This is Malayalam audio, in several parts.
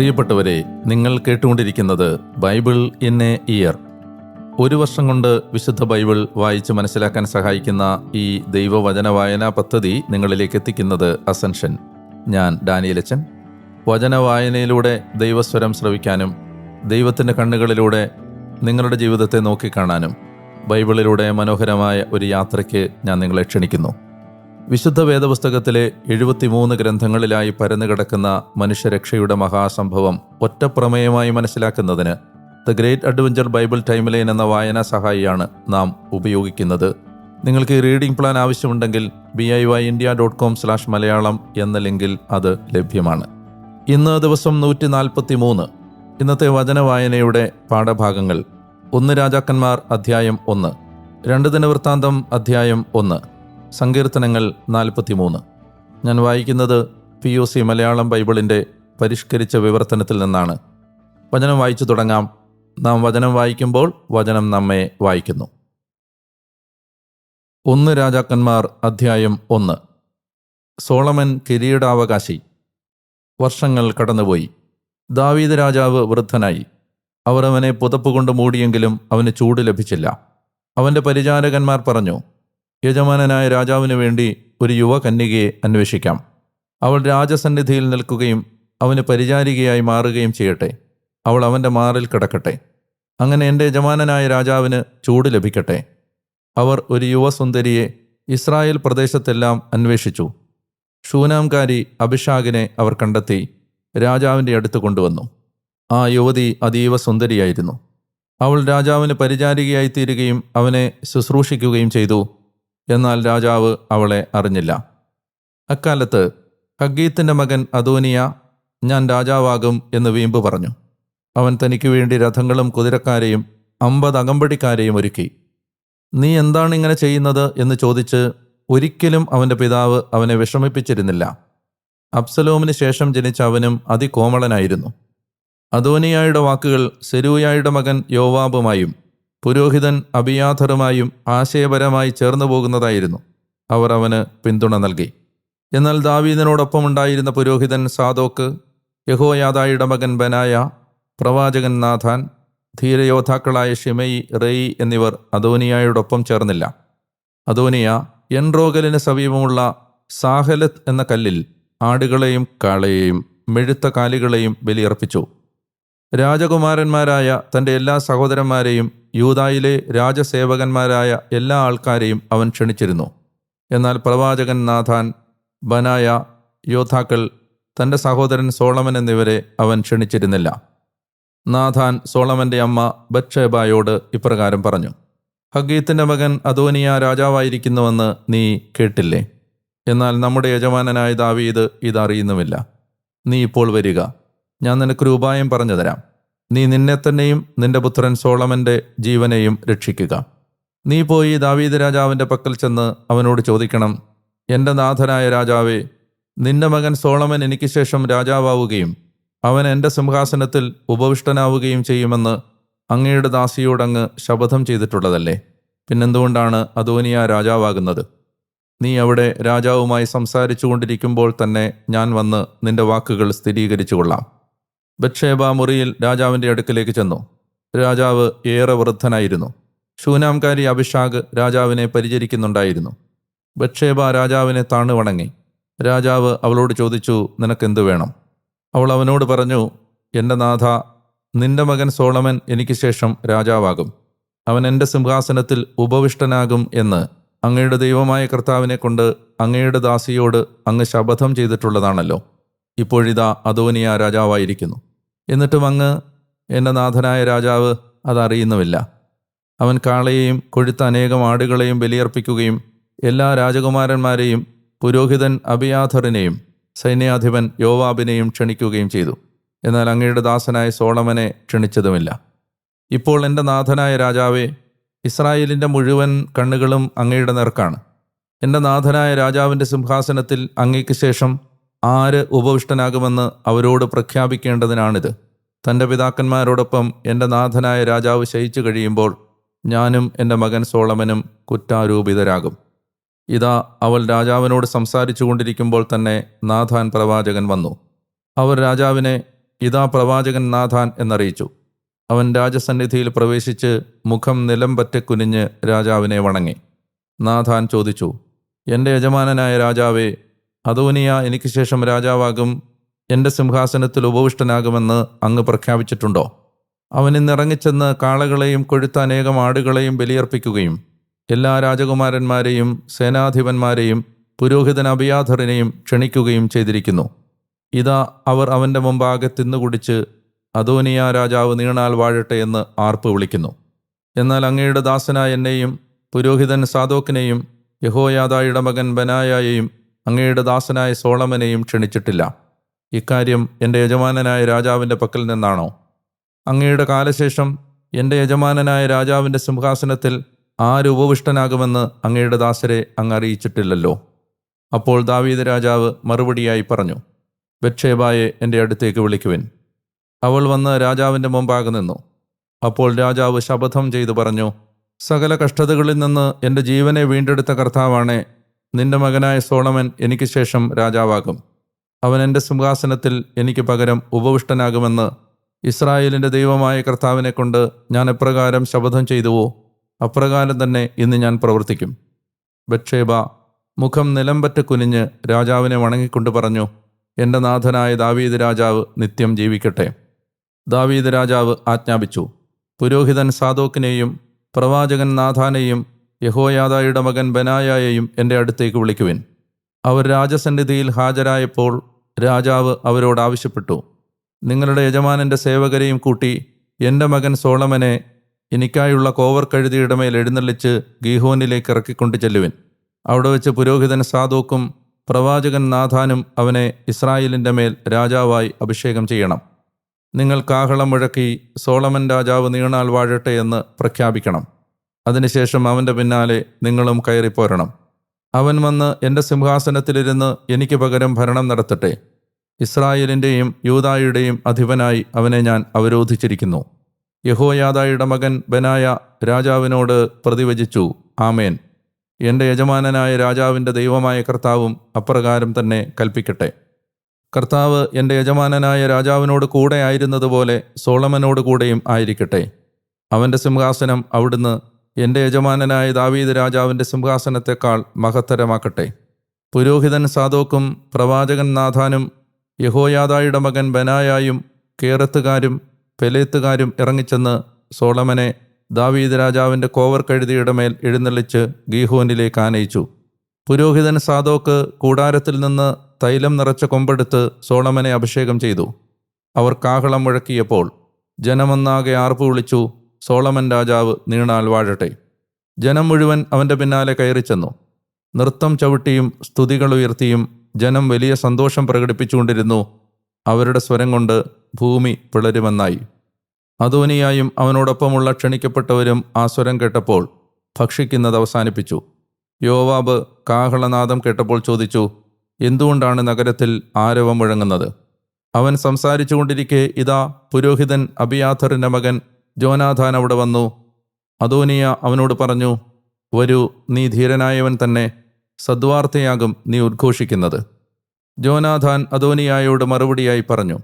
പ്രിയപ്പെട്ടവരെ നിങ്ങൾ കേട്ടുകൊണ്ടിരിക്കുന്നത് ബൈബിൾ ഇൻ എ ഇയർ. ഒരു വർഷം കൊണ്ട് വിശുദ്ധ ബൈബിൾ വായിച്ച് മനസ്സിലാക്കാൻ സഹായിക്കുന്ന ഈ ദൈവവചന വായനാ പദ്ധതി നിങ്ങളിലേക്ക് എത്തിക്കുന്നത് അസൻഷൻ. ഞാൻ ഡാനിയലച്ചൻ. വചന വായനയിലൂടെ ദൈവസ്വരം ശ്രവിക്കാനും ദൈവത്തിന്റെ കണ്ണുകളിലൂടെ നിങ്ങളുടെ ജീവിതത്തെ നോക്കിക്കാണാനും ബൈബിളിലൂടെ മനോഹരമായ ഒരു യാത്രയ്ക്ക് ഞാൻ നിങ്ങളെ ക്ഷണിക്കുന്നു. വിശുദ്ധ വേദപുസ്തകത്തിലെ എഴുപത്തിമൂന്ന് ഗ്രന്ഥങ്ങളിലായി പരന്നു കിടക്കുന്ന മനുഷ്യരക്ഷയുടെ മഹാസംഭവം ഒറ്റപ്രമേയമായി മനസ്സിലാക്കുന്നതിന് the great adventure Bible timeline എന്ന വായനാ സഹായിയാണ് നാം ഉപയോഗിക്കുന്നത്. നിങ്ങൾക്ക് ഈ റീഡിംഗ് പ്ലാൻ ആവശ്യമുണ്ടെങ്കിൽ B I Y India dot com slash Malayalam എന്ന ലിങ്കിൽ അത് ലഭ്യമാണ്. ഇന്ന് ദിവസം നൂറ്റി നാൽപ്പത്തി മൂന്ന് ഇന്നത്തെ വചന വായനയുടെ പാഠഭാഗങ്ങൾ. ഒന്ന് രാജാക്കന്മാർ അധ്യായം ഒന്ന്. രണ്ട് ദിനവൃത്താന്തം അധ്യായം ഒന്ന്. സങ്കീർത്തനങ്ങൾ നാൽപ്പത്തിമൂന്ന്. ഞാൻ വായിക്കുന്നത് പി യു സി മലയാളം ബൈബിളിന്റെ പരിഷ്കരിച്ച വിവർത്തനത്തിൽ നിന്നാണ്. വചനം വായിച്ചു തുടങ്ങാം. നാം വചനം വായിക്കുമ്പോൾ വചനം നമ്മെ വായിക്കുന്നു. ഒന്ന് രാജാക്കന്മാർ അധ്യായം ഒന്ന്. സോളമൻ കിരീടാവകാശി. വർഷങ്ങൾ കടന്നുപോയി. ദാവീദ് രാജാവ് വൃദ്ധനായി. അവർ അവനെ പുതപ്പുകൊണ്ട് മൂടിയെങ്കിലും അവന് ചൂട് ലഭിച്ചില്ല. അവന്റെ പരിചാരകന്മാർ പറഞ്ഞു യജമാനനായ രാജാവിനു വേണ്ടി ഒരു യുവകന്യകയെ അന്വേഷിക്കാം. അവൾ രാജസന്നിധിയിൽ നിൽക്കുകയും അവന് പരിചാരികയായി മാറുകയും ചെയ്യട്ടെ. അവൾ അവന്റെ മാറിൽ കിടക്കട്ടെ. അങ്ങനെ എന്റെ യജമാനനായ രാജാവിന് ചൂട് ലഭിക്കട്ടെ. അവർ ഒരു യുവസുന്ദരിയെ ഇസ്രായേൽ പ്രദേശത്തെല്ലാം അന്വേഷിച്ചു. ഷൂനാംകാരി അഭിഷാകിനെ അവർ കണ്ടെത്തി രാജാവിന്റെ അടുത്ത് കൊണ്ടുവന്നു. ആ യുവതി അതീവ സുന്ദരിയായിരുന്നു. അവൾ രാജാവിന് പരിചാരികയായി തീരുകയും അവനെ ശുശ്രൂഷിക്കുകയും ചെയ്തു. എന്നാൽ രാജാവ് അവളെ അറിഞ്ഞില്ല. അക്കാലത്ത് ഹഗീത്തിന്റെ മകൻ അദോനിയ ഞാൻ രാജാവാകും എന്ന് വീമ്പ് പറഞ്ഞു. അവൻ തനിക്ക് വേണ്ടി രഥങ്ങളും കുതിരക്കാരെയും അമ്പത് അകമ്പടിക്കാരെയും ഒരുക്കി. നീ എന്താണ് ഇങ്ങനെ ചെയ്യുന്നത്? എന്ന് ചോദിച്ച് ഒരിക്കലും അവന്റെ പിതാവ് അവനെ വിഷമിപ്പിച്ചിരുന്നില്ല. അബ്സലോമിന് ശേഷം ജനിച്ച അവനും അതികോമളനായിരുന്നു. അദോനിയായുടെ വാക്കുകൾ സെരൂയായുടെ മകൻ യോവാബുമായും പുരോഹിതൻ അബിയാഥറുമായും ആശയപരമായി ചേർന്നു പോകുന്നതായിരുന്നു. അവർ അവന് പിന്തുണ നൽകി. എന്നാൽ ദാവീദിനോടൊപ്പം ഉണ്ടായിരുന്ന പുരോഹിതൻ സാദോക്ക് യഹോയാദായുടെ മകൻ ബനായ പ്രവാചകൻ നാഥാൻ ധീരയോദ്ധാക്കളായ ഷിമയി റെയ് എന്നിവർ അദോനിയായോടൊപ്പം ചേർന്നില്ല. അദോനിയ എൻറോഗലിന് സമീപമുള്ള സാഹലത്ത് എന്ന കല്ലിൽ ആടുകളെയും കാളയെയും മെഴുത്ത കാലികളെയും ബലിയർപ്പിച്ചു. രാജകുമാരന്മാരായ തന്റെ എല്ലാ സഹോദരന്മാരെയും യൂതായിലെ രാജസേവകന്മാരായ എല്ലാ ആൾക്കാരെയും അവൻ ക്ഷണിച്ചിരുന്നു. എന്നാൽ പ്രവാചകൻ നാഥാൻ ബനായ യോദ്ധാക്കൾ തന്റെ സഹോദരൻ സോളമൻ എന്നിവരെ അവൻ ക്ഷണിച്ചിരുന്നില്ല. നാഥാൻ സോളമന്റെ അമ്മ ബത്ഷേബായോട് ഇപ്രകാരം പറഞ്ഞു ഹഗീത്തിന്റെ മകൻ അദോനിയ രാജാവായിരിക്കുന്നുവെന്ന് നീ കേട്ടില്ലേ? എന്നാൽ നമ്മുടെ യജമാനനായ ദാവീദ് ഇതറിയുന്നുമില്ല. നീ ഇപ്പോൾ വരിക. ഞാൻ നിനക്കൊരു ഉപായം പറഞ്ഞു തരാം. നീ നിന്നെ തന്നെയും നിന്റെ പുത്രൻ സോളമന്റെ ജീവനെയും രക്ഷിക്കുക. നീ പോയി ദാവീദ് രാജാവിന്റെ പക്കൽ ചെന്ന് അവനോട് ചോദിക്കണം എന്റെ നാഥനായ രാജാവേ നിന്റെ മകൻ സോളമൻ എനിക്ക് ശേഷം രാജാവാവുകയും അവൻ എന്റെ സിംഹാസനത്തിൽ ഉപവിഷ്ടനാവുകയും ചെയ്യുമെന്ന് അങ്ങയുടെ ദാസിയോടങ്ങ് ശപഥം ചെയ്തിട്ടുള്ളതല്ലേ? പിന്നെന്തുകൊണ്ടാണ് അധോനിയ രാജാവാകുന്നത്? നീ അവിടെ രാജാവുമായി സംസാരിച്ചു കൊണ്ടിരിക്കുമ്പോൾ തന്നെ ഞാൻ വന്ന് നിന്റെ വാക്കുകൾ സ്ഥിരീകരിച്ചു കൊള്ളാം ബത്ഷേബ മുറിയിൽ രാജാവിന്റെ അടുക്കലേക്ക് ചെന്നു. രാജാവ് ഏറെ വൃദ്ധനായിരുന്നു. ശൂനാംകാരി അഭിഷാഖ് രാജാവിനെ പരിചരിക്കുന്നുണ്ടായിരുന്നു. ബത്ഷേബ രാജാവിനെ താണു വണങ്ങി. രാജാവ് അവളോട് ചോദിച്ചു നിനക്കെന്തു വേണം? അവൾ അവനോട് പറഞ്ഞു എന്റെ നാഥ നിന്റെ മകൻ സോളമൻ എനിക്ക് ശേഷം രാജാവാകും. അവൻ എന്റെ സിംഹാസനത്തിൽ ഉപവിഷ്ടനാകും എന്ന് അങ്ങയുടെ ദൈവമായ കർത്താവിനെ കൊണ്ട് അങ്ങയുടെ ദാസിയോട് അങ്ങ് ശപഥം ചെയ്തിട്ടുള്ളതാണല്ലോ. ഇപ്പോഴിതാ അദോനിയ രാജാവായിരിക്കുന്നു. എന്നിട്ടും അങ്ങ് എന്റെ നാഥനായ രാജാവ് അതറിയുന്നുമില്ല. അവൻ കാളയെയും കൊഴുത്ത അനേകം ആടുകളെയും ബലിയർപ്പിക്കുകയും എല്ലാ രാജകുമാരന്മാരെയും പുരോഹിതൻ അബിയാഥറിനെയും സൈന്യാധിപൻ യോവാബിനെയും ക്ഷണിക്കുകയും ചെയ്തു. എന്നാൽ അങ്ങയുടെ ദാസനായ സോളമനെ ക്ഷണിച്ചതുമില്ല. ഇപ്പോൾ എന്റെ നാഥനായ രാജാവേ ഇസ്രായേലിന്റെ മുഴുവൻ കണ്ണുകളും അങ്ങയുടെ നേർക്കാണ്. എന്റെ നാഥനായ രാജാവിന്റെ സിംഹാസനത്തിൽ അങ്ങയ്ക്ക് ശേഷം ആര് ഉപവിഷ്ടനാകുമെന്ന് അവരോട് പ്രഖ്യാപിക്കേണ്ടതിനാണിത്. തന്റെ പിതാക്കന്മാരോടൊപ്പം എന്റെ നാഥനായ രാജാവ് ശയിച്ചു കഴിയുമ്പോൾ ഞാനും എന്റെ മകൻ സോളമനും കുറ്റാരൂപിതരാകും. ഇതാ അവൾ രാജാവിനോട് സംസാരിച്ചു കൊണ്ടിരിക്കുമ്പോൾ തന്നെ നാഥാൻ പ്രവാചകൻ വന്നു. അവർ രാജാവിനെ ഇതാ പ്രവാചകൻ നാഥാൻ എന്നറിയിച്ചു. അവൻ രാജസന്നിധിയിൽ പ്രവേശിച്ച് മുഖം നിലം പറ്റെ കുനിഞ്ഞ് രാജാവിനെ വണങ്ങി. നാഥാൻ ചോദിച്ചു എന്റെ യജമാനനായ രാജാവേ അതോനിയ എനിക്ക് ശേഷം രാജാവാകും. എന്റെ സിംഹാസനത്തിൽ ഉപവിഷ്ടനാകുമെന്ന് അങ്ങ് പ്രഖ്യാപിച്ചിട്ടുണ്ടോ? അവൻ ഇന്നിറങ്ങിച്ചെന്ന് കാളകളെയും കൊഴുത്ത അനേകം ആടുകളെയും ബലിയർപ്പിക്കുകയും എല്ലാ രാജകുമാരന്മാരെയും സേനാധിപന്മാരെയും പുരോഹിതൻ അഭിയാധറിനെയും ക്ഷണിക്കുകയും ചെയ്തിരിക്കുന്നു. ഇതാ അവർ അവന്റെ മുമ്പാകെ തിന്നുകുടിച്ച് അദോനിയ രാജാവ് നീണാൽ വാഴട്ടെ എന്ന് ആർപ്പ് വിളിക്കുന്നു. എന്നാൽ അങ്ങയുടെ ദാസനായ എന്നെയും പുരോഹിതൻ സാദോക്കിനെയും യഹോയാദായുടെ മകൻ ബനായയെയും അങ്ങയുടെ ദാസനായ സോളമനെയും ക്ഷണിച്ചിട്ടില്ല. ഇക്കാര്യം എന്റെ യജമാനനായ രാജാവിന്റെ പക്കൽ നിന്നാണോ? അങ്ങയുടെ കാലശേഷം എന്റെ യജമാനനായ രാജാവിന്റെ സിംഹാസനത്തിൽ ആര് ഉപവിഷ്ടനാകുമെന്ന് അങ്ങയുടെ ദാസരെ അങ്ങ് അറിയിച്ചിട്ടില്ലല്ലോ. അപ്പോൾ ദാവീദ് രാജാവ് മറുപടിയായി പറഞ്ഞു ബക്ഷേബായെ എന്റെ അടുത്തേക്ക് വിളിക്കുവിൻ. അവൾ വന്ന് രാജാവിന്റെ മുമ്പാകെ നിന്നു. അപ്പോൾ രാജാവ് ശപഥം ചെയ്തു പറഞ്ഞു സകല കഷ്ടതകളിൽ നിന്ന് എന്റെ ജീവനെ വീണ്ടെടുത്ത കർത്താവാണേ നിന്റെ മകനായ സോളമൻ എനിക്ക് ശേഷം രാജാവാകും. അവൻ എന്റെ സിംഹാസനത്തിൽ എനിക്ക് പകരം ഉപവിഷ്ടനാകുമെന്ന് ഇസ്രായേലിന്റെ ദൈവമായ കർത്താവിനെ കൊണ്ട് ഞാൻ എപ്രകാരം ശപഥം ചെയ്തുവോ അപ്രകാരം തന്നെ ഇന്ന് ഞാൻ പ്രവർത്തിക്കും. ബക്ഷേബ മുഖം നിലംപറ്റ് കുനിഞ്ഞ് രാജാവിനെ വണങ്ങിക്കൊണ്ട് പറഞ്ഞു എന്റെ നാഥനായ ദാവീദ് രാജാവ് നിത്യം ജീവിക്കട്ടെ. ദാവീദ് രാജാവ് ആജ്ഞാപിച്ചു പുരോഹിതൻ സാദോക്കിനെയും പ്രവാചകൻ നാഥാനെയും യഹോയാദായുടെ മകൻ ബനായായെയും എന്റെ അടുത്തേക്ക് വിളിക്കുവിൻ. അവർ രാജസന്നിധിയിൽ ഹാജരായപ്പോൾ രാജാവ് അവരോട് ആവശ്യപ്പെട്ടു. നിങ്ങളുടെ യജമാനന്റെ സേവകരെയും കൂട്ടി എന്റെ മകൻ സോളമനെ എനിക്കായുള്ള കോവർ കഴുതിയുടെ മേൽ എഴുന്നള്ളിച്ച് ഗീഹോനിലേക്ക് ഇറക്കിക്കൊണ്ട് ചെല്ലുവിൻ. അവിടെ വെച്ച് പുരോഹിതൻ സാദോക്കും പ്രവാചകൻ നാഥാനും അവനെ ഇസ്രായേലിന്റെ മേൽ രാജാവായി അഭിഷേകം ചെയ്യണം. നിങ്ങൾ കാഹളം മുഴക്കി സോളമൻ രാജാവ് നീണാൽ വാഴട്ടെ എന്ന് പ്രഖ്യാപിക്കണം. അതിനുശേഷം അവന്റെ പിന്നാലെ നിങ്ങളും കയറിപ്പോരണം. അവൻ വന്ന് എന്റെ സിംഹാസനത്തിലിരുന്ന് എനിക്ക് പകരം ഭരണം നടത്തട്ടെ. ഇസ്രായേലിന്റെയും യൂതായുടെയും അധിപനായി അവനെ ഞാൻ അവരോധിച്ചിരിക്കുന്നു. യഹോയാദായുടെ മകൻ ബനായ രാജാവിനോട് പ്രതിവചിച്ചു ആമേൻ. എന്റെ യജമാനനായ രാജാവിന്റെ ദൈവമായ കർത്താവും അപ്രകാരം തന്നെ കൽപ്പിക്കട്ടെ. കർത്താവ് എന്റെ യജമാനനായ രാജാവിനോട് കൂടെ ആയിരുന്നതുപോലെ സോളമനോട് കൂടെയും ആയിരിക്കട്ടെ. അവന്റെ സിംഹാസനം അവിടുന്ന് എന്റെ യജമാനനായ ദാവീദ് രാജാവിന്റെ സിംഹാസനത്തെക്കാൾ മഹത്തരമാക്കട്ടെ. പുരോഹിതൻ സാദോക്കും പ്രവാചകൻ നാഥാനും യഹോയാദായുടെ മകൻ ബനായായും കേറത്തുകാരും പെലേത്തുകാരും ഇറങ്ങിച്ചെന്ന് സോളമനെ ദാവീദ് രാജാവിന്റെ കോവർ കഴുതിയുടെ മേൽ എഴുന്നള്ളിച്ച് ഗീഹോനിലേക്ക് ആനയിച്ചു. പുരോഹിതൻ സാദോക്ക് കൂടാരത്തിൽ നിന്ന് തൈലം നിറച്ച കൊമ്പെടുത്ത് സോളമനെ അഭിഷേകം ചെയ്തു. അവർ കാഹളം മുഴക്കിയപ്പോൾ ജനമൊന്നാകെ ആർപ്പ് വിളിച്ചു സോളമൻ രാജാവ് നീണാൽ വാഴട്ടെ. ജനം മുഴുവൻ അവന്റെ പിന്നാലെ കയറി ചെന്നു. നൃത്തം ചവിട്ടിയും സ്തുതികൾ ഉയർത്തിയും ജനം വലിയ സന്തോഷം പ്രകടിപ്പിച്ചുകൊണ്ടിരുന്നു. അവരുടെ സ്വരം കൊണ്ട് ഭൂമി പിളരുമെന്നായി. അതോനിയായും അവനോടൊപ്പമുള്ള ക്ഷണിക്കപ്പെട്ടവരും ആ സ്വരം കേട്ടപ്പോൾ ഭക്ഷിക്കുന്നത് അവസാനിപ്പിച്ചു. യോവാബ് കാഹളനാദം കേട്ടപ്പോൾ ചോദിച്ചു എന്തുകൊണ്ടാണ് നഗരത്തിൽ ആരവം മുഴങ്ങുന്നത് അവൻ സംസാരിച്ചു കൊണ്ടിരിക്കെ ഇതാ പുരോഹിതൻ അബിയാഥറിന്റെ മകൻ ജോനാഥാൻ അവിടെ വന്നു. അതോനിയ അവനോട് പറഞ്ഞു വരൂ നീ ധീരനായവൻ തന്നെ സദ്വാർത്തയാകും നീ ഉദ്ഘോഷിക്കുന്നത്. ജോനാഥാൻ അതോനിയായോട് മറുപടിയായി പറഞ്ഞു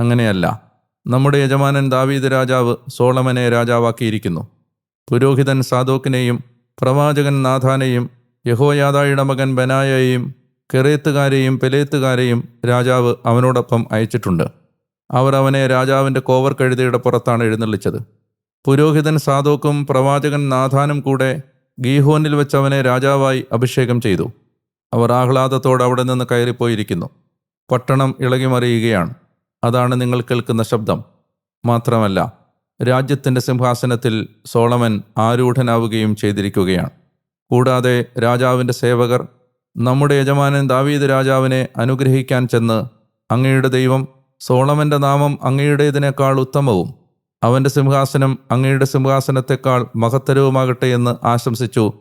അങ്ങനെയല്ല നമ്മുടെ യജമാനൻ ദാവീദ് രാജാവ് സോളമനെ രാജാവാക്കിയിരിക്കുന്നു. പുരോഹിതൻ സാദോക്കിനെയും പ്രവാചകൻ നാഥാനെയും യഹോയാദായുടെ മകൻ ബനായയെയും കെറേത്തുകാരെയും പെലേത്തുകാരെയും രാജാവ് അവനോടൊപ്പം അയച്ചിട്ടുണ്ട്. അവർ അവനെ രാജാവിന്റെ കോവർ കഴുതയുടെ പുറത്താണ് എഴുന്നള്ളിച്ചത്. പുരോഹിതൻ സാദോക്കും പ്രവാചകൻ നാഥാനും കൂടെ ഗീഹോനിൽ വെച്ച് അവനെ രാജാവായി അഭിഷേകം ചെയ്തു. അവർ ആഹ്ലാദത്തോടെ അവിടെ നിന്ന് കയറിപ്പോയിരിക്കുന്നു. പട്ടണം ഇളകിമറിയുകയാണ്. അതാണ് നിങ്ങൾ കേൾക്കുന്ന ശബ്ദം. മാത്രമല്ല രാജ്യത്തിന്റെ സിംഹാസനത്തിൽ സോളമൻ ആരൂഢനാവുകയും ചെയ്തിരിക്കുകയാണ്. കൂടാതെ രാജാവിന്റെ സേവകർ നമ്മുടെ യജമാനൻ ദാവീദ് രാജാവിനെ അനുഗ്രഹിക്കാൻ ചെന്ന് അങ്ങയുടെ ദൈവം സോളമന്റെ നാമം അങ്ങയുടേതിനേക്കാൾ ഉത്തമവും അവന്റെ സിംഹാസനം അങ്ങയുടെ സിംഹാസനത്തെക്കാൾ മഹത്തരവുമാകട്ടെ എന്ന് ആശംസിച്ചു.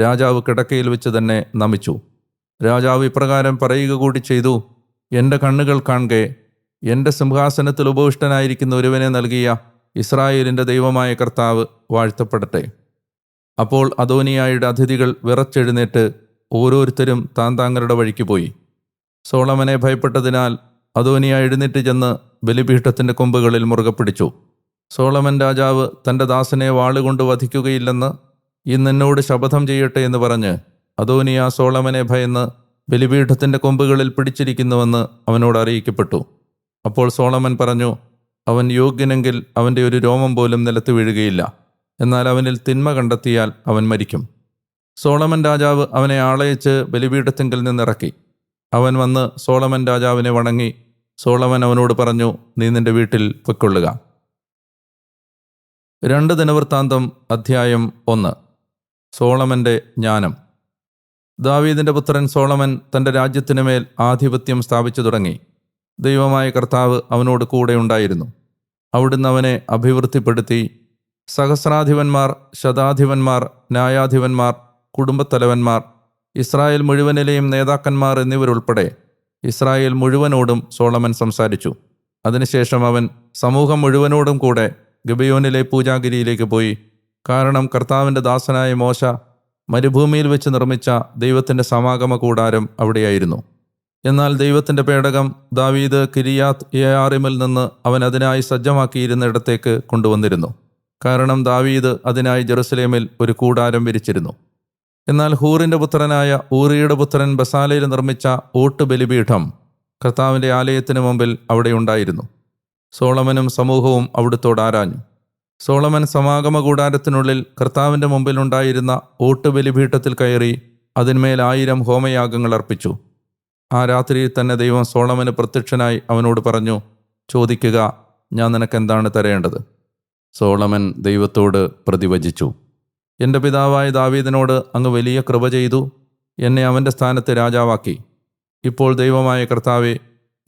രാജാവ് കിടക്കയിൽ വെച്ച് തന്നെ നമിച്ചു. രാജാവ് ഇപ്രകാരം പറയുക കൂടി ചെയ്തു എന്റെ കണ്ണുകൾ കാണുകെ എന്റെ സിംഹാസനത്തിൽ ഉപവിഷ്ടനായിരിക്കുന്ന ഒരുവനെ നൽകിയ ഇസ്രായേലിന്റെ ദൈവമായ കർത്താവ് വാഴ്ത്തപ്പെടട്ടെ. അപ്പോൾ അദോനിയായുടെ അതിഥികൾ വിറച്ചെഴുന്നേറ്റ് ഓരോരുത്തരും താൻ താങ്കളുടെ വഴിക്ക് പോയി. സോളമനെ ഭയപ്പെട്ടതിനാൽ അദോനിയ എഴുന്നേറ്റ് ചെന്ന് ബലിപീഠത്തിന്റെ കൊമ്പുകളിൽ മുറുകെ പിടിച്ചു. സോളമൻ രാജാവ് തന്റെ ദാസനെ വാളുകൊണ്ട് വധിക്കുകയില്ലെന്ന് ഇന്നെന്നോട് ശപഥം ചെയ്യട്ടെ എന്ന് പറഞ്ഞ് അതോനിയ സോളമനെ ഭയന്ന് ബലിപീഠത്തിന്റെ കൊമ്പുകളിൽ പിടിച്ചിരിക്കുന്നുവെന്ന് അവനോട് അറിയിക്കപ്പെട്ടു. അപ്പോൾ സോളമൻ പറഞ്ഞു അവൻ യോഗ്യനെങ്കിൽ അവന്റെ ഒരു രോമം പോലും നിലത്ത് വീഴുകയില്ല. എന്നാൽ അവനിൽ തിന്മ കണ്ടെത്തിയാൽ അവൻ മരിക്കും. സോളമൻ രാജാവ് അവനെ ആളയച്ച് ബലിപീഠത്തിങ്കിൽ നിന്നിറക്കി. അവൻ വന്ന് സോളമൻ രാജാവിനെ വണങ്ങി സോളമൻ അവനോട് പറഞ്ഞു നീ നിന്റെ വീട്ടിൽ പൊയ്ക്കൊള്ളുക. രണ്ട് ദിനവൃത്താന്തം അധ്യായം ഒന്ന്. സോളമന്റെ ജ്ഞാനം. ദാവീദിന്റെ പുത്രൻ സോളമൻ തന്റെ രാജ്യത്തിനുമേൽ ആധിപത്യം സ്ഥാപിച്ചു തുടങ്ങി. ദൈവമായ കർത്താവ് അവനോട് കൂടെ ഉണ്ടായിരുന്നു. അവിടുന്ന് അവനെ അഭിവൃദ്ധിപ്പെടുത്തി. സഹസ്രാധിപന്മാർ ശതാധിപന്മാർ ന്യായാധിപന്മാർ കുടുംബത്തലവന്മാർ ഇസ്രായേൽ മുഴുവനിലെയും നേതാക്കന്മാർ എന്നിവരുൾപ്പെടെ ഇസ്രായേൽ മുഴുവനോടും സോളമൻ സംസാരിച്ചു. അതിനുശേഷം അവൻ സമൂഹം മുഴുവനോടും കൂടെ ഗബയോനിലെ പൂജാഗിരിയിലേക്ക് പോയി. കാരണം കർത്താവിന്റെ ദാസനായ മോശ മരുഭൂമിയിൽ വെച്ച് നിർമ്മിച്ച ദൈവത്തിന്റെ സമാഗമ കൂടാരം അവിടെയായിരുന്നു. എന്നാൽ ദൈവത്തിന്റെ പേടകം ദാവീദ് കിരിയാത്ത് എയാറിമിൽ നിന്ന് അവൻ അതിനായി സജ്ജമാക്കിയിരുന്ന ഇടത്തേക്ക് കൊണ്ടുവന്നിരുന്നു. കാരണം ദാവീദ് അതിനായി ജെറുസലേമിൽ ഒരു കൂടാരം വിരിച്ചിരുന്നു. എന്നാൽ ഹൂറിന്റെ പുത്രനായ ഊറിയുടെ പുത്രൻ ബസാലയിൽ നിർമ്മിച്ച ഓട്ട് ബലിപീഠം കർത്താവിന്റെ ആലയത്തിന് മുമ്പിൽ അവിടെ ഉണ്ടായിരുന്നു. സോളമനും സമൂഹവും അവിടുത്തോട് ആരാഞ്ഞു. സോളമൻ സമാഗമ കൂടാരത്തിനുള്ളിൽ കർത്താവിന്റെ മുമ്പിലുണ്ടായിരുന്ന ഓട്ട് ബലിപീഠത്തിൽ കയറി അതിന്മേൽ ആയിരം ഹോമയാഗങ്ങൾ അർപ്പിച്ചു. ആ രാത്രിയിൽ തന്നെ ദൈവം സോളമന് പ്രത്യക്ഷനായി അവനോട് പറഞ്ഞു ചോദിക്കുക ഞാൻ നിനക്കെന്താണ് തരേണ്ടത്? സോളമൻ ദൈവത്തോട് പ്രതിവചിച്ചു. എന്റെ പിതാവായ ദാവീദിനോട് അങ്ങ് വലിയ കൃപ ചെയ്തു. എന്നെ അവന്റെ സ്ഥാനത്ത് രാജാവാക്കി. ഇപ്പോൾ ദൈവമായ കർത്താവെ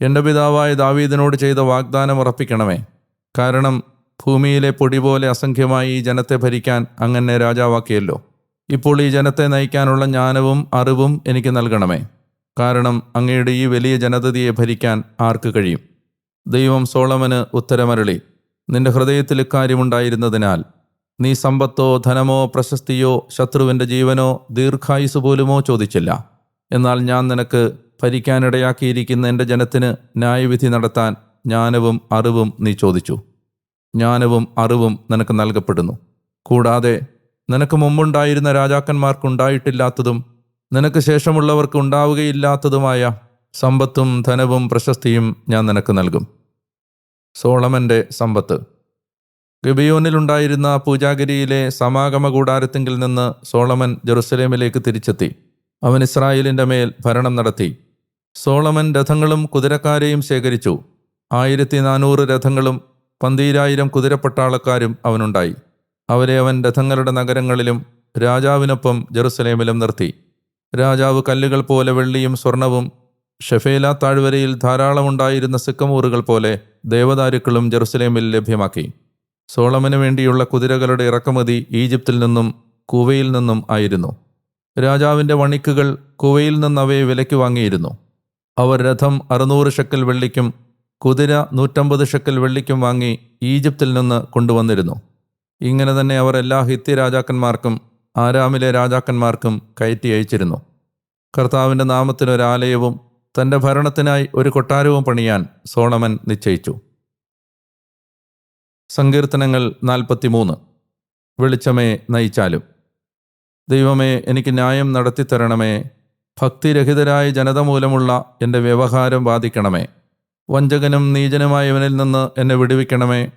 എന്റെ പിതാവായ ദാവീദിനോട് ചെയ്ത വാഗ്ദാനം ഉറപ്പിക്കണമേ. കാരണം ഭൂമിയിലെ പൊടി പോലെ അസംഖ്യമായി ഈ ജനത്തെ ഭരിക്കാൻ അങ്ങനെ രാജാവാക്കിയല്ലോ. ഇപ്പോൾ ഈ ജനത്തെ നയിക്കാനുള്ള ജ്ഞാനവും അറിവും എനിക്ക് നൽകണമേ. കാരണം അങ്ങയുടെ ഈ വലിയ ജനതയെ ഭരിക്കാൻ ആർക്ക് കഴിയും? ദൈവം സോളമന് ഉത്തരമരളി. നിന്റെ ഹൃദയത്തിൽ ഇക്കാര്യമുണ്ടായിരുന്നതിനാൽ നീ സമ്പത്തോ ധനമോ പ്രശസ്തിയോ ശത്രുവിന്റെ ജീവനോ ദീർഘായുസ് പോലുമോ ചോദിച്ചില്ല. എന്നാൽ ഞാൻ നിനക്ക് ഭരിക്കാനിടയാക്കിയിരിക്കുന്ന എന്റെ ജനത്തിന് ന്യായവിധി നടത്താൻ ജ്ഞാനവും അറിവും നീ ചോദിച്ചു. ജ്ഞാനവും അറിവും നിനക്ക് നൽകപ്പെടുന്നു. കൂടാതെ നിനക്ക് മുമ്പുണ്ടായിരുന്ന രാജാക്കന്മാർക്കുണ്ടായിട്ടില്ലാത്തതും നിനക്ക് ശേഷമുള്ളവർക്ക് ഉണ്ടാവുകയില്ലാത്തതുമായ സമ്പത്തും ധനവും പ്രശസ്തിയും ഞാൻ നിനക്ക് നൽകും. സോളമന്റെ സമ്പത്ത്. ഗബിയോനിലുണ്ടായിരുന്ന പൂജാഗിരിയിലെ സമാഗമ കൂടാരത്തിങ്കിൽ നിന്ന് സോളമൻ ജെറുസലേമിലേക്ക് തിരിച്ചെത്തി. അവൻ ഇസ്രായേലിന്റെ മേൽ ഭരണം നടത്തി. സോളമൻ രഥങ്ങളും കുതിരക്കാരെയും ശേഖരിച്ചു. ആയിരത്തി നാനൂറ് രഥങ്ങളും പന്തീരായിരം കുതിരപ്പട്ടാളക്കാരും അവനുണ്ടായി. അവരെ അവൻ രഥങ്ങളുടെ നഗരങ്ങളിലും രാജാവിനൊപ്പം ജെറുസലേമിലും നിർത്തി. രാജാവ് കല്ലുകൾ പോലെ വെള്ളിയും സ്വർണവും ഷെഫേല താഴ്വരയിൽ ധാരാളമുണ്ടായിരുന്ന സിക്കമൂറുകൾ പോലെ ദേവദാരുക്കളും ജെറുസലേമിൽ ലഭ്യമാക്കി. സോളമന് വേണ്ടിയുള്ള കുതിരകളുടെ ഇറക്കുമതി ഈജിപ്തിൽ നിന്നും കുവയിൽ നിന്നും ആയിരുന്നു. രാജാവിന്റെ വണിക്കുകൾ കുവയിൽ നിന്ന് അവയെ വിലയ്ക്ക് വാങ്ങിയിരുന്നു. അവർ രഥം അറുന്നൂറ് ഷക്കൽ വെള്ളിക്കും കുതിര നൂറ്റമ്പത് ഷക്കൽ വെള്ളിക്കും വാങ്ങി ഈജിപ്തിൽ നിന്ന് കൊണ്ടുവന്നിരുന്നു. ഇങ്ങനെ തന്നെ അവർ എല്ലാ ഹിത്യ രാജാക്കന്മാർക്കും ആരാമിലെ രാജാക്കന്മാർക്കും കയറ്റി അയച്ചിരുന്നു. കർത്താവിന്റെ നാമത്തിനൊരാലയവും തന്റെ ഭരണത്തിനായി ഒരു കൊട്ടാരവും പണിയാൻ സോളമൻ നിശ്ചയിച്ചു. സങ്കീർത്തനങ്ങൾ നാൽപ്പത്തിമൂന്ന്. വെളിച്ചമേ നയിച്ചാലും. ദൈവമേ എനിക്ക് ന്യായം നടത്തിത്തരണമേ. ഭക്തിരഹിതരായ ജനത മൂലമുള്ള എന്റെ വ്യവഹാരം ബാധിക്കണമേ. വഞ്ചകനും നീചനുമായവനിൽ നിന്ന് എന്നെ വിടുവിക്കണമേ.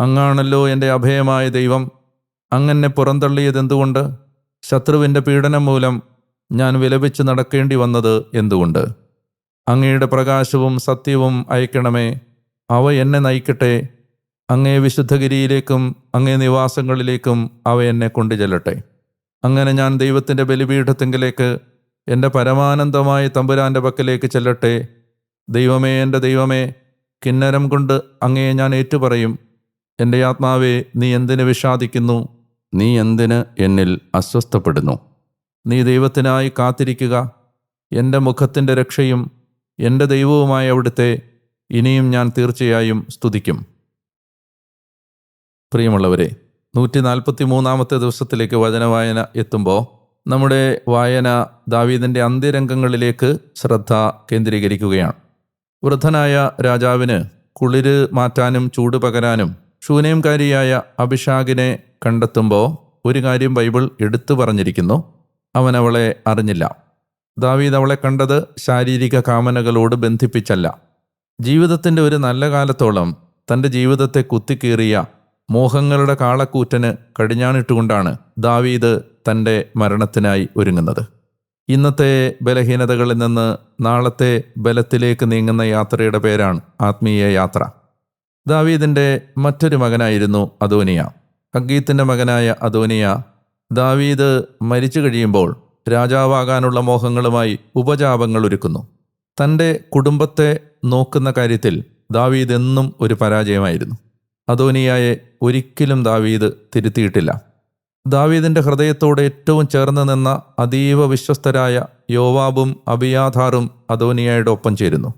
അങ്ങാണല്ലോ എന്റെ അഭയമായ ദൈവം. അങ്ങനെ പുറന്തള്ളിയതെന്തുകൊണ്ട് ശത്രുവിന്റെ പീഡനം മൂലം ഞാൻ വിലപിച്ച് നടക്കേണ്ടി വന്നത് എന്തുകൊണ്ട്? അങ്ങയുടെ പ്രകാശവും സത്യവും അയക്കണമേ. അവ എന്നെ നയിക്കട്ടെ. അങ്ങേ വിശുദ്ധഗിരിയിലേക്കും അങ്ങേ നിവാസങ്ങളിലേക്കും അവ എന്നെ കൊണ്ടു ചെല്ലട്ടെ അങ്ങനെ ഞാൻ ദൈവത്തിന്റെ ബലിപീഠത്തെങ്കിലേക്ക് എന്റെ പരമാനന്ദമായ തമ്പുരാന്റെ പക്കലേക്ക് ചെല്ലട്ടെ. ദൈവമേ എന്റെ ദൈവമേ കിന്നരം കൊണ്ട് അങ്ങയെ ഞാൻ ഏറ്റുപറയും. എന്റെ ആത്മാവേ നീ എന്തിന് വിഷാദിക്കുന്നു? നീ എന്തിന് എന്നിൽ അസ്വസ്ഥപ്പെടുന്നു? നീ ദൈവത്തിനായി കാത്തിരിക്കുക. എന്റെ മുഖത്തിന്റെ രക്ഷയും എന്റെ ദൈവവുമായ അവിടുത്തെ ഇനിയും ഞാൻ തീർച്ചയായും സ്തുതിക്കും. പ്രിയമുള്ളവരെ നൂറ്റി നാൽപ്പത്തി മൂന്നാമത്തെ ദിവസത്തിലേക്ക് വചനവായന എത്തുമ്പോൾ നമ്മുടെ വായന ദാവീദിന്റെ അന്ത്യരംഗങ്ങളിലേക്ക് ശ്രദ്ധ കേന്ദ്രീകരിക്കുകയാണ്. വൃദ്ധനായ രാജാവിന് കുളിര് മാറ്റാനും ചൂട് പകരാനും ശൂനേംകാരിയായ അഭിഷാകിനെ കണ്ടെത്തുമ്പോൾ ഒരു കാര്യം ബൈബിൾ എടുത്തു പറഞ്ഞിരിക്കുന്നു. അവൻ അവളെ അറിഞ്ഞില്ല. ദാവീദ് അവളെ കണ്ടത് ശാരീരിക കാമനകളോട് ബന്ധിപ്പിച്ചല്ല. ജീവിതത്തിന്റെ ഒരു നല്ല കാലത്തോളം തന്റെ ജീവിതത്തെ കുത്തിക്കീറിയ മോഹങ്ങളുടെ കാളക്കൂറ്റന് കടിഞ്ഞാണിട്ടുകൊണ്ടാണ് ദാവീദ് തന്റെ മരണത്തിനായി ഒരുങ്ങുന്നത്. ഇന്നത്തെ ബലഹീനതകളിൽ നിന്ന് നാളത്തെ ബലത്തിലേക്ക് നീങ്ങുന്ന യാത്രയുടെ പേരാണ് ആത്മീയ യാത്ര. ദാവീദിന്റെ മറ്റൊരു മകനായിരുന്നു അദോനിയ. ഹഗീത്തിന്റെ മകനായ അദോനിയ ദാവീദ് മരിച്ചു കഴിയുമ്പോൾ രാജാവാകാനുള്ള മോഹങ്ങളുമായി ഉപജാപങ്ങൾ ഒരുക്കുന്നു. തന്റെ കുടുംബത്തെ നോക്കുന്ന കാര്യത്തിൽ ദാവീദ് എന്നും ഒരു പരാജയമായിരുന്നു. അദോനിയായെ ഒരിക്കലും ദാവീദ് തിരുത്തിയിട്ടില്ല. ദാവീദിന്റെ ഹൃദയത്തോട് ഏറ്റവും ചേർന്ന് നിന്ന അതീവ വിശ്വസ്തരായ യോവാബും അബിയാധാറും അതോനിയായുടെ ഒപ്പം ചേരുന്നു.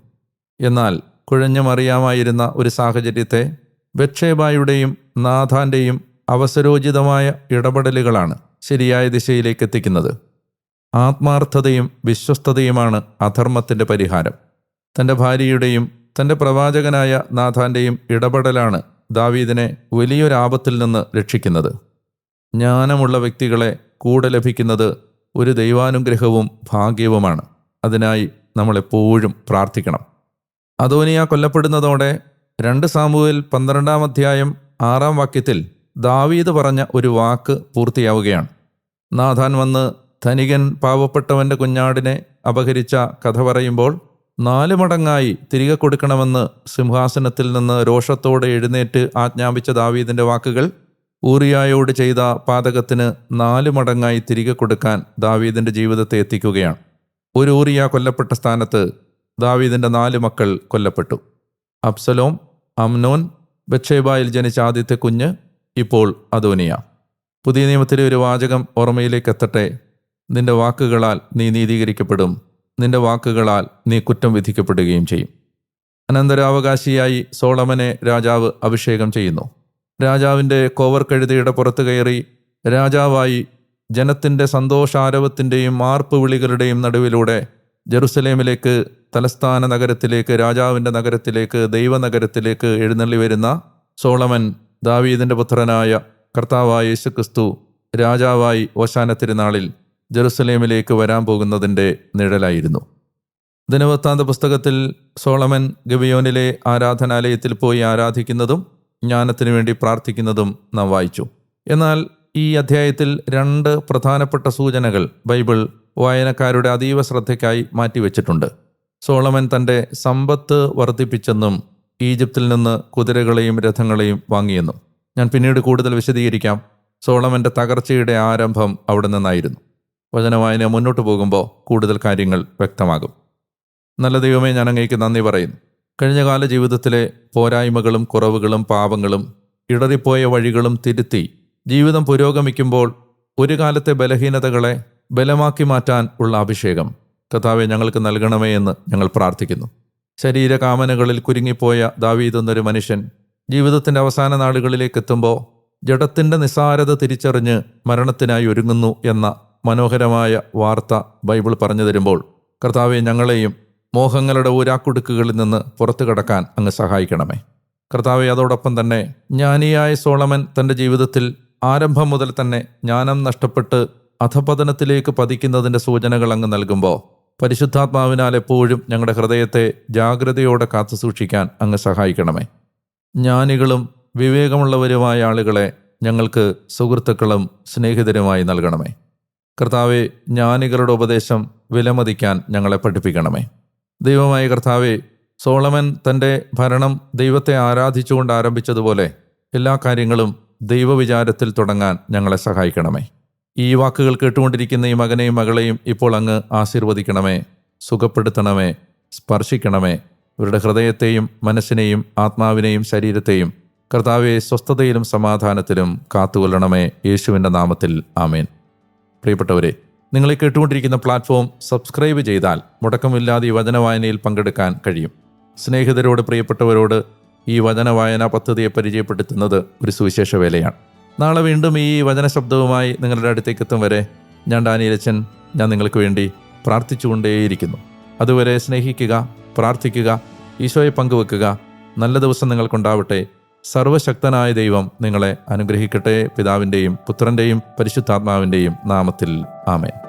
എന്നാൽ കുഴഞ്ഞു മറിയാമായിരുന്ന ഒരു സാഹചര്യത്തെ ബക്ഷേബായുടെയും നാഥാന്റെയും അവസരോചിതമായ ഇടപെടലുകളാണ് ശരിയായ ദിശയിലേക്ക് എത്തിക്കുന്നത്. ആത്മാർത്ഥതയും വിശ്വസ്തതയുമാണ് അധർമ്മത്തിന്റെ പരിഹാരം. തന്റെ ഭാര്യയുടെയും തന്റെ പ്രവാചകനായ നാഥാന്റെയും ഇടപെടലാണ് ദാവീദിനെ വലിയൊരാപത്തിൽ നിന്ന് രക്ഷിക്കുന്നത്. ജ്ഞാനമുള്ള വ്യക്തികളെ കൂടെ ലഭിക്കുന്നത് ഒരു ദൈവാനുഗ്രഹവും ഭാഗ്യവുമാണ്. അതിനായി നമ്മളെപ്പോഴും പ്രാർത്ഥിക്കണം. അതോനിയ കൊല്ലപ്പെടുന്നതോടെ രണ്ട് സാമുവിൽ പന്ത്രണ്ടാം അധ്യായം ആറാം വാക്യത്തിൽ ദാവീദ് പറഞ്ഞ ഒരു വാക്ക് പൂർത്തിയാവുകയാണ്. നാഥാൻ വന്ന് ധനികൻ പാവപ്പെട്ടവന്റെ കുഞ്ഞാടിനെ അപഹരിച്ച കഥ പറയുമ്പോൾ നാല് മടങ്ങായി തിരികെ കൊടുക്കണമെന്ന് സിംഹാസനത്തിൽ നിന്ന് രോഷത്തോടെ എഴുന്നേറ്റ് ആജ്ഞാപിച്ച ദാവീദിന്റെ വാക്കുകൾ ഊറിയായോട് ചെയ്ത പാതകത്തിന് നാല് മടങ്ങായി തിരികെ കൊടുക്കാൻ ദാവീദിന്റെ ജീവിതത്തെ എത്തിക്കുകയാണ്. ഒരു ഊറിയ കൊല്ലപ്പെട്ട സ്ഥാനത്ത് ദാവീദിന്റെ നാല് മക്കൾ കൊല്ലപ്പെട്ടു. അബ്സലോം അംനോൻ ബക്ഷേബായിൽ ജനിച്ച ആദ്യത്തെ കുഞ്ഞ് ഇപ്പോൾ അദോനിയ. പുതിയ നിയമത്തിലെ ഒരു വാചകം ഓർമ്മയിലേക്ക് എത്തട്ടെ. നിന്റെ വാക്കുകളാൽ നീ നീതീകരിക്കപ്പെടും. നിന്റെ വാക്കുകളാൽ നീ കുറ്റം വിധിക്കപ്പെടുകയും ചെയ്യും. അനന്തരാവകാശിയായി സോളമനെ രാജാവ് അഭിഷേകം ചെയ്യുന്നു. രാജാവിന്റെ കോവർ കഴുതയുടെ പുറത്ത് കയറി രാജാവായി ജനത്തിന്റെ സന്തോഷാരവത്തിന്റെയും മാർപ്പ് വിളികളുടെയും നടുവിലൂടെ ജെറുസലേമിലേക്ക് തലസ്ഥാന നഗരത്തിലേക്ക് രാജാവിന്റെ നഗരത്തിലേക്ക് ദൈവനഗരത്തിലേക്ക് എഴുന്നള്ളി വരുന്ന സോളമൻ ദാവീദിന്റെ പുത്രനായ കർത്താവായ യേശുക്രിസ്തു രാജാവായി ഓശാന തിരുനാളിൽ ജെറുസലേമിലേക്ക് വരാൻ പോകുന്നതിന്റെ നിഴലായിരുന്നു. ദിനവൃത്താന്ത പുസ്തകത്തിൽ സോളമൻ ഗവിയോനിലെ ആരാധനാലയത്തിൽ പോയി ആരാധിക്കുന്നതും ജ്ഞാനത്തിനു വേണ്ടി പ്രാർത്ഥിക്കുന്നതും നാം വായിച്ചു. എന്നാൽ ഈ അധ്യായത്തിൽ രണ്ട് പ്രധാനപ്പെട്ട സൂചനകൾ ബൈബിൾ വായനക്കാരുടെ അതീവ ശ്രദ്ധയ്ക്കായി മാറ്റിവെച്ചിട്ടുണ്ട്. സോളമൻ തന്റെ സമ്പത്ത് വർദ്ധിപ്പിച്ചെന്നും ഈജിപ്തിൽ നിന്ന് കുതിരകളെയും രഥങ്ങളെയും വാങ്ങിയെന്നും. ഞാൻ പിന്നീട് കൂടുതൽ വിശദീകരിക്കാം. സോളമന്റെ തകർച്ചയുടെ ആരംഭം അവിടെ നിന്നായിരുന്നു. വചനവായന മുന്നോട്ട് പോകുമ്പോൾ കൂടുതൽ കാര്യങ്ങൾ വ്യക്തമാകും. നല്ല ദൈവമേ ഞാൻ അങ്ങേക്ക് നന്ദി പറയുന്നു. കഴിഞ്ഞകാല ജീവിതത്തിലെ പോരായ്മകളും കുറവുകളും പാപങ്ങളും ഇടറിപ്പോയ വഴികളും തിരുത്തി ജീവിതം പുരോഗമിക്കുമ്പോൾ ഒരു കാലത്തെ ബലഹീനതകളെ ബലമാക്കി മാറ്റാൻ ഉള്ള അഭിഷേകം കഥാവെ ഞങ്ങൾക്ക് നൽകണമേ എന്ന് ഞങ്ങൾ പ്രാർത്ഥിക്കുന്നു. ശരീരകാമനകളിൽ കുരുങ്ങിപ്പോയ ദാവീദ് എന്നൊരു മനുഷ്യൻ ജീവിതത്തിന്റെ അവസാന നാളുകളിലേക്ക് എത്തുമ്പോൾ ജഡത്തിന്റെ നിസ്സാരത തിരിച്ചറിഞ്ഞ് മരണത്തിനായി ഒരുങ്ങുന്നു എന്ന മനോഹരമായ വാർത്ത ബൈബിൾ പറഞ്ഞു തരുമ്പോൾ കർത്താവെ ഞങ്ങളെയും മോഹങ്ങളുടെ ഊരാക്കുടുക്കുകളിൽ നിന്ന് പുറത്തു കടക്കാൻ അങ്ങ് സഹായിക്കണമേ. കർത്താവെ അതോടൊപ്പം തന്നെ ജ്ഞാനിയായ സോളമൻ തന്റെ ജീവിതത്തിൽ ആരംഭം മുതൽ തന്നെ ജ്ഞാനം നഷ്ടപ്പെട്ട് അധപതനത്തിലേക്ക് പതിക്കുന്നതിന്റെ സൂചനകൾ അങ്ങ് നൽകുമ്പോൾ പരിശുദ്ധാത്മാവിനാൽ എപ്പോഴും ഞങ്ങളുടെ ഹൃദയത്തെ ജാഗ്രതയോടെ കാത്തു സൂക്ഷിക്കാൻ അങ്ങ് സഹായിക്കണമേ. ജ്ഞാനികളും വിവേകമുള്ളവരുമായ ആളുകളെ ഞങ്ങൾക്ക് സുഹൃത്തുക്കളും സ്നേഹിതരുമായി നൽകണമേ. കർത്താവെ ജ്ഞാനികളുടെ ഉപദേശം വിലമതിക്കാൻ ഞങ്ങളെ പഠിപ്പിക്കണമേ. ദൈവമായ കർത്താവെ സോളമൻ തന്റെ ഭരണം ദൈവത്തെ ആരാധിച്ചുകൊണ്ട് ആരംഭിച്ചതുപോലെ എല്ലാ കാര്യങ്ങളും ദൈവവിചാരത്തിൽ തുടങ്ങാൻ ഞങ്ങളെ സഹായിക്കണമേ. ഈ വാക്കുകൾ കേട്ടുകൊണ്ടിരിക്കുന്ന ഈ മകനെയും മകളെയും ഇപ്പോൾ അങ്ങ് ആശീർവദിക്കണമേ സുഖപ്പെടുത്തണമേ സ്പർശിക്കണമേ. ഇവരുടെ ഹൃദയത്തെയും മനസ്സിനെയും ആത്മാവിനെയും ശരീരത്തെയും കർത്താവെ സ്വസ്ഥതയിലും സമാധാനത്തിലും കാത്തുകൊല്ലണമേ യേശുവിന്റെ നാമത്തിൽ ആമേൻ. പ്രിയപ്പെട്ടവരെ നിങ്ങളെ കേട്ടുകൊണ്ടിരിക്കുന്ന പ്ലാറ്റ്ഫോം സബ്സ്ക്രൈബ് ചെയ്താൽ മുടക്കമില്ലാതെ ഈ വചന വായനയിൽ പങ്കെടുക്കാൻ കഴിയും. സ്നേഹിതരോട് പ്രിയപ്പെട്ടവരോട് ഈ വചന വചനവായന പദ്ധതിയെ പരിചയപ്പെടുത്തുന്നത് ഒരു സുവിശേഷ വേലയാണ്. നാളെ വീണ്ടും ഈ വചന ശബ്ദവുമായി നിങ്ങളുടെ അടുത്തേക്ക് എത്തും വരെ ഞാൻ ഡാനിയലച്ചൻ ഞാൻ നിങ്ങൾക്ക് വേണ്ടി പ്രാർത്ഥിച്ചുകൊണ്ടേയിരിക്കുന്നു. അതുവരെ സ്നേഹിക്കുക പ്രാർത്ഥിക്കുക ഈശോയെ പങ്കുവെക്കുക. നല്ല ദിവസം നിങ്ങൾക്കുണ്ടാവട്ടെ. സർവശക്തനായ ദൈവം നിങ്ങളെ അനുഗ്രഹിക്കട്ടെ പിതാവിന്റെയും പുത്രന്റെയും പരിശുദ്ധാത്മാവിന്റെയും നാമത്തിൽ. ആമേൻ.